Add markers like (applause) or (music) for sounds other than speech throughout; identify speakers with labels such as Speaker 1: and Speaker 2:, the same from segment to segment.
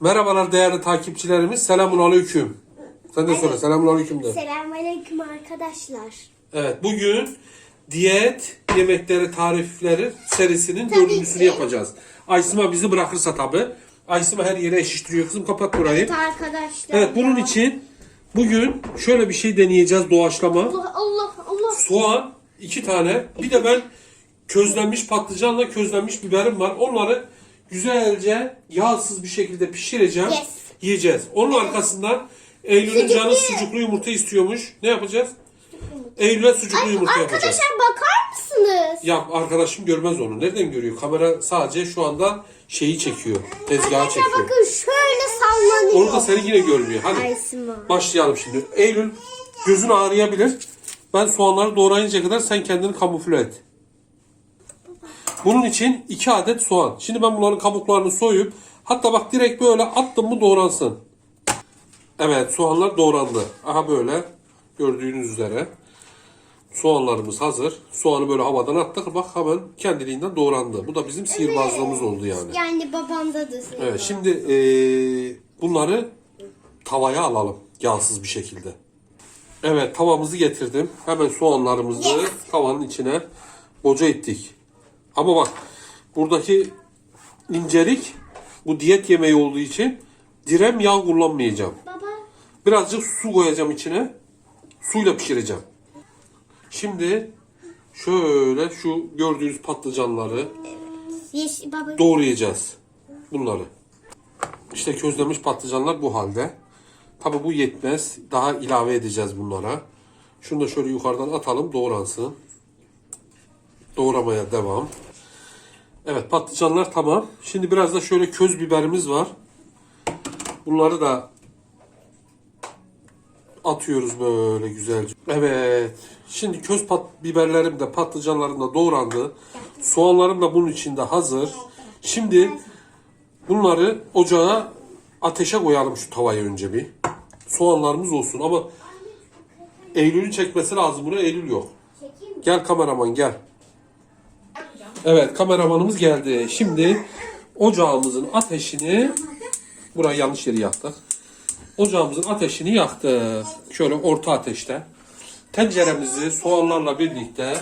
Speaker 1: Merhabalar değerli takipçilerimiz. Selamun aleyküm. Sen de söyle selamun aleyküm de.
Speaker 2: Selamünaleyküm arkadaşlar.
Speaker 1: Evet bugün diyet yemekleri tarifleri serisinin
Speaker 2: Tabii
Speaker 1: dördüncüsünü
Speaker 2: ki.
Speaker 1: yapacağız. Aysima bizi bırakırsa tabi. Aysima her yere eşiştiriyor kızım kapat burayı.
Speaker 2: Evet arkadaşlar.
Speaker 1: Evet bunun
Speaker 2: ya.
Speaker 1: için bugün şöyle bir şey deneyeceğiz doğaçlama.
Speaker 2: Allah Allah Allah.
Speaker 1: Soğan iki tane bir de ben közlenmiş patlıcanla közlenmiş biberim var. Onları güzelce yağsız bir şekilde pişireceğim.
Speaker 2: Yes.
Speaker 1: Yiyeceğiz. Onun arkasından Eylül'ün canı sucuklu yumurta istiyormuş. Ne yapacağız? Eylül'e sucuklu yumurta yapacağız.
Speaker 2: Arkadaşlar bakar mısınız?
Speaker 1: Ya arkadaşım görmez onu. Nereden görüyor? Kamera sadece şu anda şeyi çekiyor. Tezgahı
Speaker 2: Arkadaşlar
Speaker 1: çekiyor.
Speaker 2: bakın şöyle sallanıyor.
Speaker 1: Onu da seni yine görmüyor. Hadi başlayalım şimdi. Eylül gözün ağrıyabilir. Ben soğanları doğrayıncaya kadar sen kendini kamufle et. Bunun için 2 adet soğan. Şimdi ben bunların kabuklarını soyup hatta bak direkt böyle attım mı doğransın. Evet soğanlar doğrandı. Aha böyle gördüğünüz üzere. Soğanlarımız hazır. Soğanı böyle havadan attık bak hemen kendiliğinden doğrandı. Bu da bizim sihirbazlığımız oldu yani.
Speaker 2: Yani babamda da
Speaker 1: Evet şimdi eee, bunları tavaya alalım yağsız bir şekilde. Evet tavamızı getirdim. Hemen soğanlarımızı tavanın içine boca ettik. Ama bak buradaki incelik bu diyet yemeği olduğu için direm yağ kullanmayacağım.
Speaker 2: Baba.
Speaker 1: Birazcık su koyacağım içine. Suyla pişireceğim. Şimdi şöyle şu gördüğünüz patlıcanları
Speaker 2: baba.
Speaker 1: doğrayacağız bunları. İşte közlenmiş patlıcanlar bu halde. Tabi bu yetmez. Daha ilave edeceğiz bunlara. Şunu da şöyle yukarıdan atalım doğransın. Doğramaya devam. Evet patlıcanlar tamam. Şimdi biraz da şöyle köz biberimiz var. Bunları da atıyoruz böyle güzelce. Evet. Şimdi köz pat biberlerim de patlıcanlarım da doğrandı. Soğanlarım da bunun içinde hazır. Şimdi bunları ocağa ateşe koyalım şu tavayı önce bir. Soğanlarımız olsun ama Eylül'ün çekmesi lazım buraya. Eylül yok. Gel kameraman gel. Evet kameramanımız geldi. Şimdi ocağımızın ateşini burayı yanlış yere yaktık. Ocağımızın ateşini yaktık. Şöyle orta ateşte. Tenceremizi soğanlarla birlikte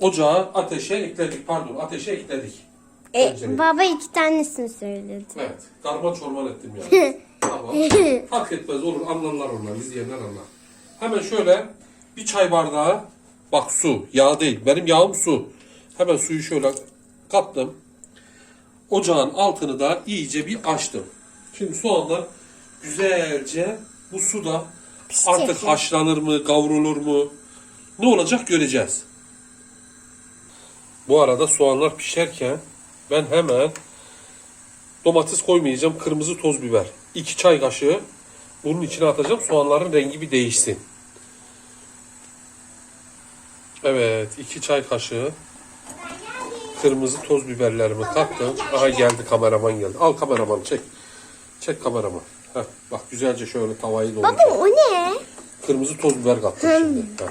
Speaker 1: ocağa ateşe ekledik. Pardon ateşe ekledik. Tencereyi.
Speaker 2: E, baba iki tanesini söyledi.
Speaker 1: Evet. Karman çorman ettim yani. (laughs) tamam. Fark etmez olur anlarlar onlar. izleyenler anlar. Hemen şöyle bir çay bardağı bak su. Yağ değil. Benim yağım su. Hemen suyu şöyle kattım. Ocağın altını da iyice bir açtım. Şimdi soğanlar güzelce bu suda artık
Speaker 2: Pişecek.
Speaker 1: haşlanır mı, kavrulur mu? Ne olacak göreceğiz. Bu arada soğanlar pişerken ben hemen domates koymayacağım. Kırmızı toz biber. 2 çay kaşığı bunun içine atacağım. Soğanların rengi bir değişsin. Evet. 2 çay kaşığı kırmızı toz biberlerimi kattım. Aha geldi kameraman geldi. Al kameraman çek. Çek kameraman. Heh, bak güzelce şöyle tavayı
Speaker 2: Baba
Speaker 1: dolduracağım.
Speaker 2: o ne?
Speaker 1: Kırmızı toz biber kattım şimdi. Heh.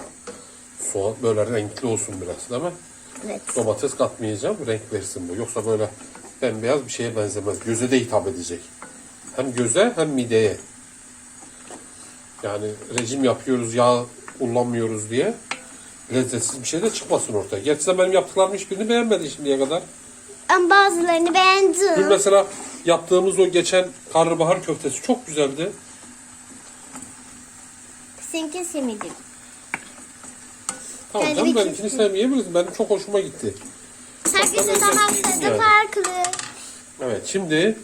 Speaker 1: Soğan böyle renkli olsun biraz değil mi?
Speaker 2: Evet.
Speaker 1: Domates katmayacağım. Renk versin bu. Yoksa böyle bembeyaz bir şeye benzemez. Göze de hitap edecek. Hem göze hem mideye. Yani rejim yapıyoruz, yağ kullanmıyoruz diye lezzetsiz bir şey de çıkmasın ortaya. Gerçi sen benim yaptıklarımın hiçbirini beğenmedin şimdiye kadar.
Speaker 2: Ben bazılarını
Speaker 1: Dün
Speaker 2: beğendim.
Speaker 1: mesela yaptığımız o geçen karnabahar köftesi çok güzeldi.
Speaker 2: Seninki semedim.
Speaker 1: Tamam
Speaker 2: Yani
Speaker 1: canım benimkini sevmeyebilirsin. Benim çok hoşuma gitti.
Speaker 2: Herkesin damak tadı
Speaker 1: Yani.
Speaker 2: farklı.
Speaker 1: Evet şimdi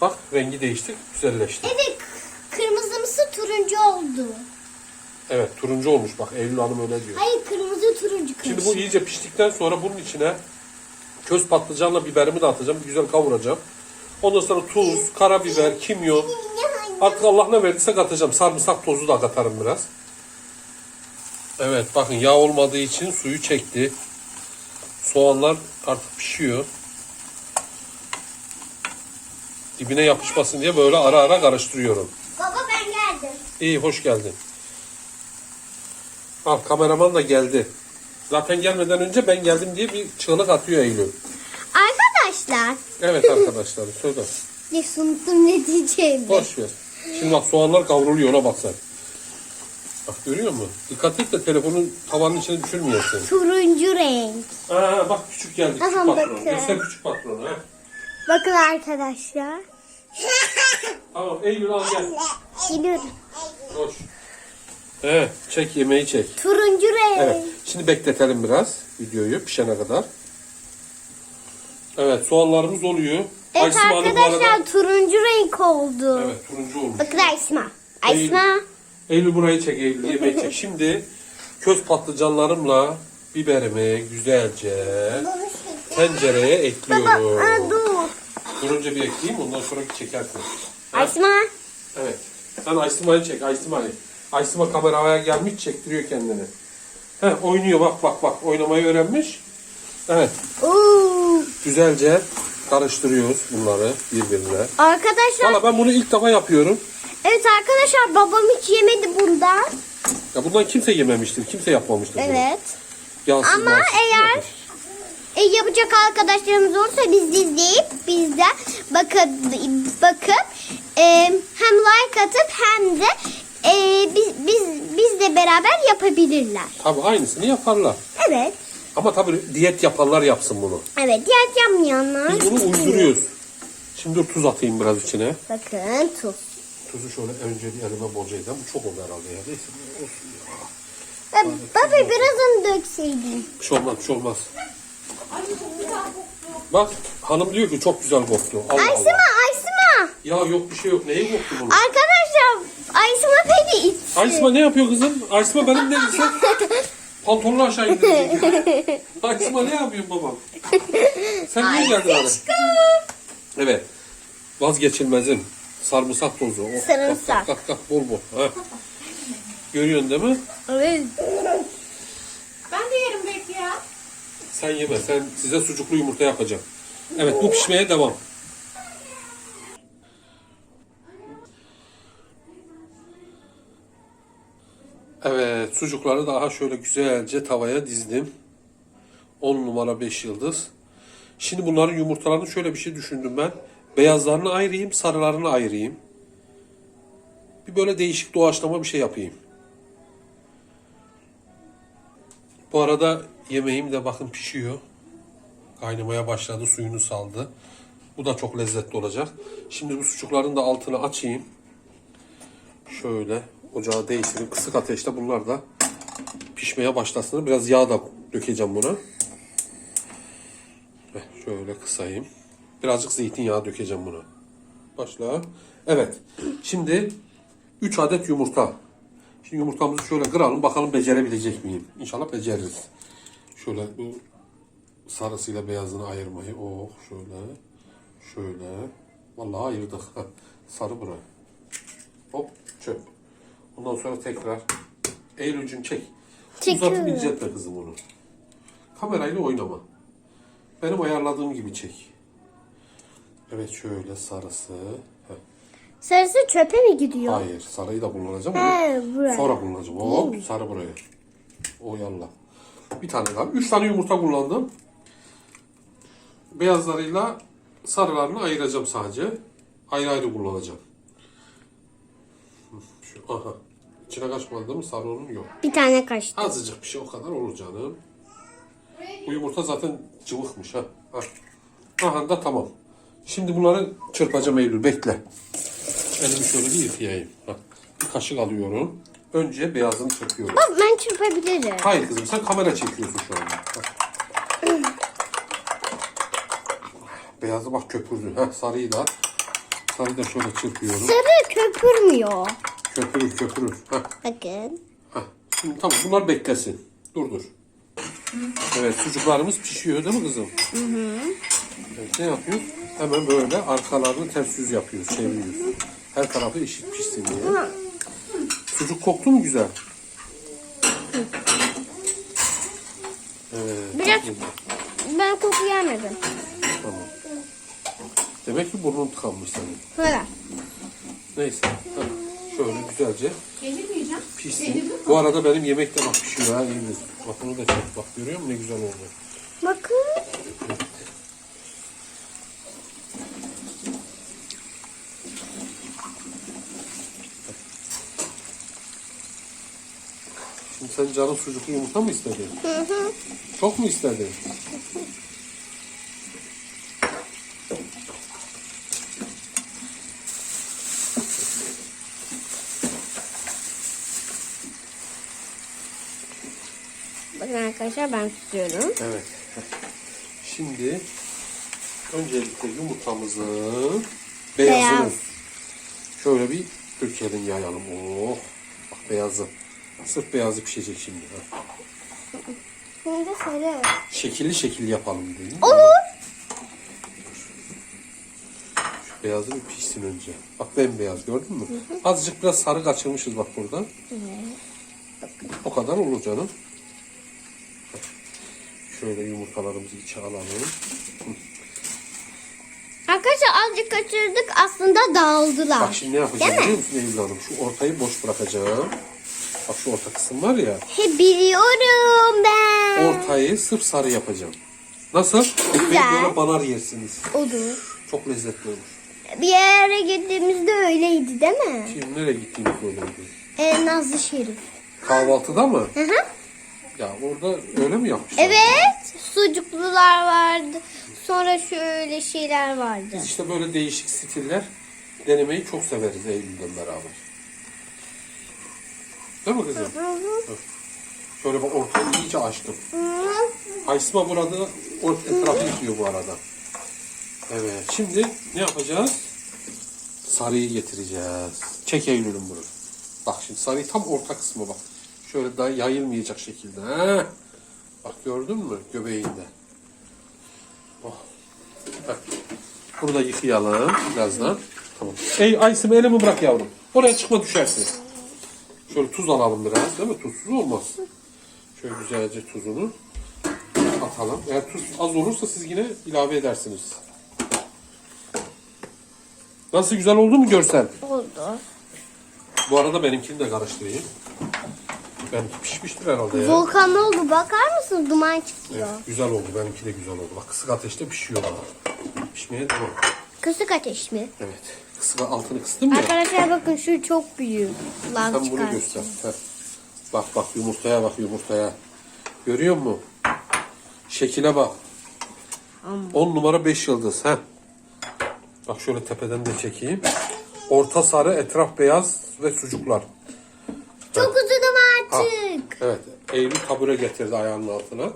Speaker 1: bak rengi değişti, güzelleşti.
Speaker 2: Evet kırmızımsı turuncu oldu.
Speaker 1: Evet turuncu olmuş bak Eylül Hanım öyle diyor.
Speaker 2: Hayır kırmızı turuncu
Speaker 1: Şimdi bu iyice piştikten sonra bunun içine köz patlıcanla biberimi de atacağım. Güzel kavuracağım. Ondan sonra tuz, karabiber, kimyon. Artık Allah ne verdiyse katacağım. Sarımsak tozu da katarım biraz. Evet bakın yağ olmadığı için suyu çekti. Soğanlar artık pişiyor. Dibine yapışmasın diye böyle ara ara karıştırıyorum.
Speaker 2: Baba ben geldim.
Speaker 1: İyi hoş geldin. Al kameraman da geldi. Zaten gelmeden önce ben geldim diye bir çığlık atıyor Eylül.
Speaker 2: Arkadaşlar
Speaker 1: Evet arkadaşlar söyle. (laughs)
Speaker 2: Ne unuttum ne diyeceğimi.
Speaker 1: Boş ver. Şimdi bak soğanlar kavruluyor ona bak sen. Bak görüyor musun? Dikkat et de telefonun tavanın içine düşürmeyesin.
Speaker 2: Turuncu renk.
Speaker 1: Aa bak küçük geldi küçük
Speaker 2: Aha,
Speaker 1: patron.
Speaker 2: bakın.
Speaker 1: Göster küçük patronu ha.
Speaker 2: Bakın arkadaşlar.
Speaker 1: Tamam Eylül al gel.
Speaker 2: Geliyorum.
Speaker 1: Koş. He, çek yemeği çek.
Speaker 2: Turuncu renk.
Speaker 1: Evet. Şimdi bekletelim biraz videoyu pişene kadar. Evet soğanlarımız oluyor.
Speaker 2: Evet
Speaker 1: Aysim Hanım bu
Speaker 2: arkadaşlar
Speaker 1: arada-
Speaker 2: turuncu renk oldu.
Speaker 1: Evet turuncu olmuş.
Speaker 2: Bakın Aysma. Aysma.
Speaker 1: Eylül burayı çek Eylül (laughs) yemeği çek. Şimdi köz patlıcanlarımla biberimi güzelce tencereye
Speaker 2: Baba
Speaker 1: ekliyorum.
Speaker 2: aa, dur.
Speaker 1: Dur önce bir ekleyeyim ondan sonra çekersin.
Speaker 2: Aysma.
Speaker 1: Evet. Sen Aysima'yı çek Aysima'yı. Aysima kameraya gelmiş çektiriyor kendini. Heh oynuyor bak bak bak oynamayı öğrenmiş. Evet
Speaker 2: Oo.
Speaker 1: güzelce karıştırıyoruz bunları birbirine.
Speaker 2: Arkadaşlar
Speaker 1: Valla ben bunu ilk defa yapıyorum.
Speaker 2: evet arkadaşlar babam hiç yemedi bundan.
Speaker 1: Ya bundan kimse yememiştir. Kimse yapmamıştır. bunu.
Speaker 2: Evet.
Speaker 1: Yağsız
Speaker 2: Ama
Speaker 1: mağsız
Speaker 2: eğer-. E, yapacak arkadaşlarımız olursa biz de izleyip biz de bakıp bakıp e, hem like atıp hem de e, biz biz biz de beraber yapabilirler.
Speaker 1: Tabii aynısını yaparlar.
Speaker 2: Evet.
Speaker 1: Ama tabii diyet yapanlar yapsın bunu.
Speaker 2: Evet. Diğer yapmayanlar.
Speaker 1: Biz bunu uyduruyoruz. Şimdi dur tuz atayım biraz içine.
Speaker 2: Bakın tuz.
Speaker 1: Tuzu şöyle önce bir elime bolca edeyim. Bu çok oldu herhalde ya. Neyse olsun ya.
Speaker 2: E, baba birazını dökseydin.
Speaker 1: Bir şey olmaz, bir şey olmaz. Bak hanım diyor ki çok güzel koktu. Allah
Speaker 2: Aysima,
Speaker 1: Allah.
Speaker 2: Aysima.
Speaker 1: Ya yok bir şey yok. Neyi koktu bunun?
Speaker 2: Arkadaşlar Aysima beni itti.
Speaker 1: Aysima ne yapıyor kızım? Aysima benim ne sen? Pantolonu aşağı indirecek. (laughs) Aysima ne yapıyorsun babam? Sen niye geldin abi? Evet. Vazgeçilmezim. Sarımsak tozu. Oh,
Speaker 2: Sarımsak.
Speaker 1: Kalk kalk kalk bol bol. Ha. Görüyorsun değil mi?
Speaker 2: Evet.
Speaker 3: Ben de yerim belki ya.
Speaker 1: Sen yeme. Sen size sucuklu yumurta yapacağım. Evet bu pişmeye devam. Sucukları daha şöyle güzelce tavaya dizdim. 10 numara 5 yıldız. Şimdi bunların yumurtalarını şöyle bir şey düşündüm ben. Beyazlarını ayırayım, sarılarını ayırayım. Bir böyle değişik doğaçlama bir şey yapayım. Bu arada yemeğim de bakın pişiyor. Kaynamaya başladı, suyunu saldı. Bu da çok lezzetli olacak. Şimdi bu sucukların da altını açayım. Şöyle ocağı değiştireyim. Kısık ateşte bunlar da pişmeye başlasın. Biraz yağ da dökeceğim buna. Şöyle kısayım. Birazcık zeytinyağı dökeceğim buna. Başla. Evet. Şimdi 3 adet yumurta. Şimdi yumurtamızı şöyle kıralım. Bakalım becerebilecek miyim? İnşallah beceririz. Şöyle bu sarısıyla beyazını ayırmayı. Oh şöyle. Şöyle. Vallahi ayırdık. Sarı buraya. Hop çöp. Ondan sonra tekrar. Eylül'cüm çek.
Speaker 2: Çekiyorum.
Speaker 1: Uzatıp inceltme kızım onu. Kamerayla oynama. Benim ayarladığım gibi çek. Evet şöyle sarısı. Heh.
Speaker 2: Sarısı çöpe mi gidiyor?
Speaker 1: Hayır sarıyı da kullanacağım.
Speaker 2: He, buraya.
Speaker 1: Sonra kullanacağım. Hop sarı buraya. O yallah. Bir tane daha. Üç tane yumurta kullandım. Beyazlarıyla sarılarını ayıracağım sadece. Ayrı ayrı kullanacağım. Şu, aha. İçine kaçmadı değil mi? Yok.
Speaker 2: Bir tane kaçtı.
Speaker 1: Azıcık bir şey o kadar olur canım. Bu yumurta zaten cıvıkmış ha. ha. Aha da tamam. Şimdi bunları çırpacağım Eylül bekle. Elimi şöyle bir yıkayayım. Ha. Bir kaşık alıyorum. Önce beyazını çırpıyorum.
Speaker 2: Bak ben çırpabilirim.
Speaker 1: Hayır kızım sen kamera çekiyorsun şu anda. Bak. Beyazı bak köpürdü. Ha, sarıyı da sarıyı da şöyle çırpıyorum.
Speaker 2: Sarı köpürmüyor.
Speaker 1: Köpürür köpürür.
Speaker 2: Bakın.
Speaker 1: Heh, Şimdi tamam bunlar beklesin. Dur dur. Evet sucuklarımız pişiyor değil mi kızım? Hı hı. Evet, ne yapıyoruz? Hemen böyle arkalarını ters yüz yapıyoruz, çeviriyoruz. Her tarafı eşit pişsin diye. Sucuk koktu mu güzel? Evet.
Speaker 2: Biraz ben koku yemedim.
Speaker 1: Tamam. Demek ki burnun tıkanmış senin.
Speaker 2: Böyle.
Speaker 1: Neyse. heh, Şöyle güzelce
Speaker 3: Peynir mi yiyeceğim?
Speaker 1: Peynir mi? Bu arada benim yemek de bak pişiyor ha iyi gözüküyor. Bak bunu da çek bak görüyor musun ne güzel oldu.
Speaker 2: Bakın.
Speaker 1: Şimdi sen canın sucuklu yumurta mı istedin?
Speaker 2: Hı hı.
Speaker 1: Çok mu istedin?
Speaker 2: Arkadaşlar ben tutuyorum.
Speaker 1: Evet. Şimdi öncelikle yumurtamızı
Speaker 2: Beyaz.
Speaker 1: beyazını şöyle bir dökelim yayalım. Oh. Bak beyazı. Sırf beyazı pişecek şimdi. Ha.
Speaker 2: Şimdi sarı.
Speaker 1: Şekilli şekilli yapalım değil mi?
Speaker 2: Olur.
Speaker 1: Şu beyazı bir pişsin önce. Bak bembeyaz gördün mü? Azıcık biraz sarı kaçırmışız bak burada. O kadar olur canım. Şöyle yumurtalarımızı içe alalım.
Speaker 2: Arkadaşlar azıcık kaçırdık aslında dağıldılar.
Speaker 1: Bak şimdi ne yapacağım
Speaker 2: Değil mi?
Speaker 1: biliyor musun Eylül Hanım? Şu ortayı boş bırakacağım. Bak şu orta kısım var ya.
Speaker 2: He biliyorum ben.
Speaker 1: Ortayı sırf sarı yapacağım. Nasıl? Ekmeği
Speaker 2: Güzel.
Speaker 1: böyle banar yersiniz.
Speaker 2: Olur.
Speaker 1: Çok lezzetli olur.
Speaker 2: Bir yere gittiğimizde öyleydi değil mi?
Speaker 1: Şimdi nereye gittiğimiz böyleydi.
Speaker 2: Ee, Nazlı Şerif.
Speaker 1: Kahvaltıda mı?
Speaker 2: Hı hı.
Speaker 1: Ya orada öyle mi yapmışlar?
Speaker 2: Evet. Sucuklular vardı. Sonra şöyle şeyler vardı.
Speaker 1: Biz işte böyle değişik stiller denemeyi çok severiz Eylül'den beraber. Değil mi kızım?
Speaker 2: Hı hı.
Speaker 1: Şöyle bak ortayı iyice açtım.
Speaker 2: Hı.
Speaker 1: Aysma burada etrafı yıkıyor bu arada. Evet. Şimdi ne yapacağız? Sarıyı getireceğiz. Çek Eylül'üm bunu. Bak şimdi sarıyı tam orta kısmı bak. Şöyle daha yayılmayacak şekilde. He? Bak gördün mü göbeğinde? Oh. Heh. Bunu da yıkayalım birazdan. Tamam. Ey Aysim elimi bırak yavrum. Oraya çıkma düşersin. Şöyle tuz alalım biraz değil mi? Tuzsuz olmaz. Şöyle güzelce tuzunu atalım. Eğer tuz az olursa siz yine ilave edersiniz. Nasıl güzel oldu mu görsel?
Speaker 2: Oldu.
Speaker 1: Bu arada benimkini de karıştırayım. Benimki pişmiştir herhalde ya.
Speaker 2: Volkan ne oldu? Bakar mısın? Duman çıkıyor.
Speaker 1: Evet, güzel oldu. Benimki de güzel oldu. Bak kısık ateşte pişiyor bana. Pişmeye devam.
Speaker 2: Kısık ateş mi?
Speaker 1: Evet. Kısık altını kıstım ya.
Speaker 2: Arkadaşlar bakın şu çok büyük. Lav
Speaker 1: Sen bunu göster. Heh. Bak bak yumurtaya bak yumurtaya. Görüyor musun? Şekile bak. 10 numara 5 yıldız. Heh. Bak şöyle tepeden de çekeyim. Orta sarı, etraf beyaz ve sucuklar.
Speaker 2: Çok uzunum
Speaker 1: Ah,
Speaker 2: artık.
Speaker 1: Evet. Eylül tabure getirdi ayağının altına.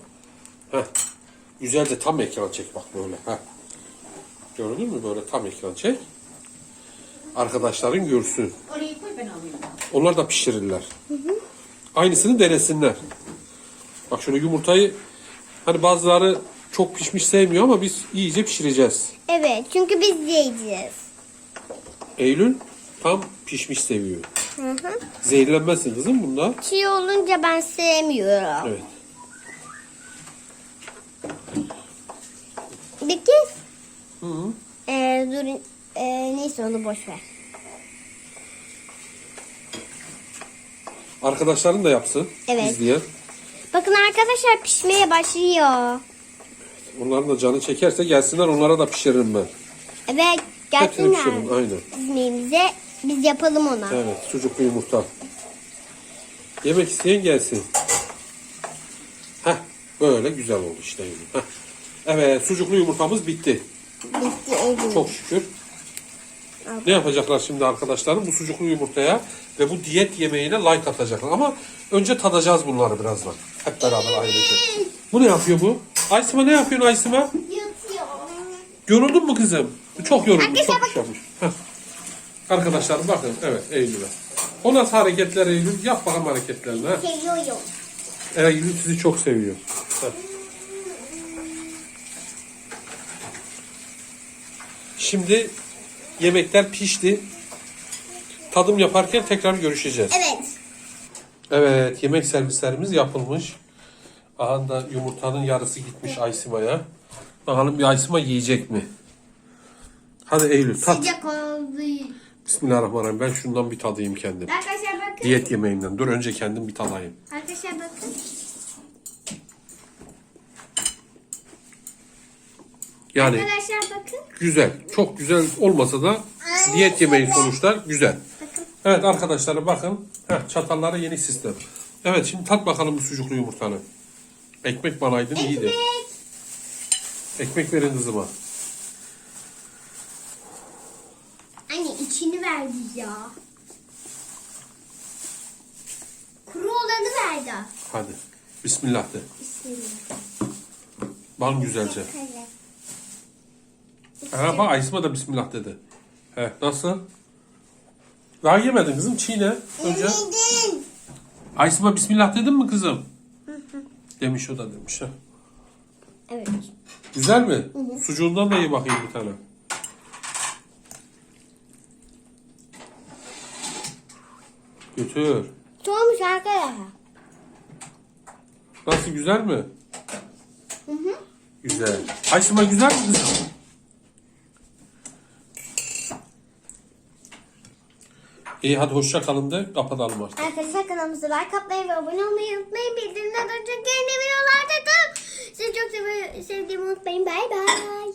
Speaker 1: Heh. Güzelce tam ekran çek bak böyle. Heh. Gördün mü böyle tam ekran çek. Arkadaşların görsün.
Speaker 3: Orayı koy ben alayım.
Speaker 1: Onlar da pişirirler. Aynısını denesinler. Bak şöyle yumurtayı hani bazıları çok pişmiş sevmiyor ama biz iyice pişireceğiz.
Speaker 2: Evet çünkü biz yiyeceğiz.
Speaker 1: Eylül tam pişmiş seviyor.
Speaker 2: Hı hı.
Speaker 1: Zehirlenmezsin kızım bunda.
Speaker 2: Çiğ olunca ben sevmiyorum.
Speaker 1: Evet.
Speaker 2: Peki
Speaker 1: Hı -hı.
Speaker 2: ee, dur ee, neyse onu boş ver.
Speaker 1: Arkadaşların da yapsın.
Speaker 2: Evet.
Speaker 1: İzleyen.
Speaker 2: Bakın arkadaşlar pişmeye başlıyor.
Speaker 1: Onların da canı çekerse gelsinler onlara da pişiririm ben.
Speaker 2: Evet
Speaker 1: Hepsini
Speaker 2: gelsinler.
Speaker 1: pişiririm aynen.
Speaker 2: Bizim biz yapalım ona.
Speaker 1: Evet sucuklu yumurta. Yemek isteyen gelsin. Heh böyle güzel oldu işte. Heh. Evet sucuklu yumurtamız bitti.
Speaker 2: Bitti Eylül.
Speaker 1: Çok şükür. Ne yapacaklar şimdi arkadaşlarım? Bu sucuklu yumurtaya ve bu diyet yemeğine like atacaklar. Ama önce tadacağız bunları birazdan. Hep beraber ailece. Bu ne yapıyor bu? Aysima ne yapıyorsun Aysima?
Speaker 2: Yatıyor.
Speaker 1: Yoruldun mu kızım? Çok yorulmuş. Çok iş yapmış. Heh. Arkadaşlar bakın. Evet Eylül'e. O nasıl hareketler Eylül? Yap bakalım hareketlerini. ha.
Speaker 2: Seviyorum.
Speaker 1: Eylül sizi çok seviyor. Heh. Şimdi yemekler pişti. Tadım yaparken tekrar görüşeceğiz.
Speaker 2: Evet.
Speaker 1: Evet, yemek servislerimiz yapılmış. Aha da yumurtanın yarısı gitmiş Aysima'ya. Bakalım bir Aysima yiyecek mi? Hadi Eylül tat.
Speaker 2: Sıcak oldu.
Speaker 1: Bismillahirrahmanirrahim. Ben şundan bir tadayım kendim.
Speaker 2: Arkadaşlar bakın.
Speaker 1: Diyet yemeğinden. Dur önce kendim bir tadayım.
Speaker 2: Arkadaşlar bakın.
Speaker 1: Yani
Speaker 2: Arkadaşlar bakın.
Speaker 1: güzel. Çok güzel olmasa da diyet yemeği sonuçta güzel. Evet arkadaşlar bakın. Heh, çatalları yeni sistem. Evet şimdi tat bakalım bu sucuklu yumurtanı. Ekmek banaydın iyiydi.
Speaker 2: Ekmek.
Speaker 1: Ekmek verin kızıma.
Speaker 2: İçini verdi ya. Kuru olanı verdi.
Speaker 1: Hadi. Bismillah de.
Speaker 2: Bismillah.
Speaker 1: Ban güzelce. Ha bak Aysma da Bismillah dedi. He nasıl? Daha yemedin kızım çiğne. Önce.
Speaker 2: Yedin.
Speaker 1: Aysma Bismillah dedin mi kızım? Demiş o da demiş. Ha.
Speaker 2: Evet.
Speaker 1: Güzel mi? Sucuğundan da ye bakayım bir tane. Götür.
Speaker 2: Soğumuş arkadaşlar.
Speaker 1: Nasıl güzel mi?
Speaker 2: Hı hı.
Speaker 1: Güzel. Aysma güzel mi kızım? İyi hadi hoşça kalın de kapatalım artık.
Speaker 2: Arkadaşlar kanalımıza like atmayı ve abone olmayı unutmayın. Bildirimleri açın. Yeni videolarda da sizi çok sev- sevdiğimi unutmayın. Bay bay.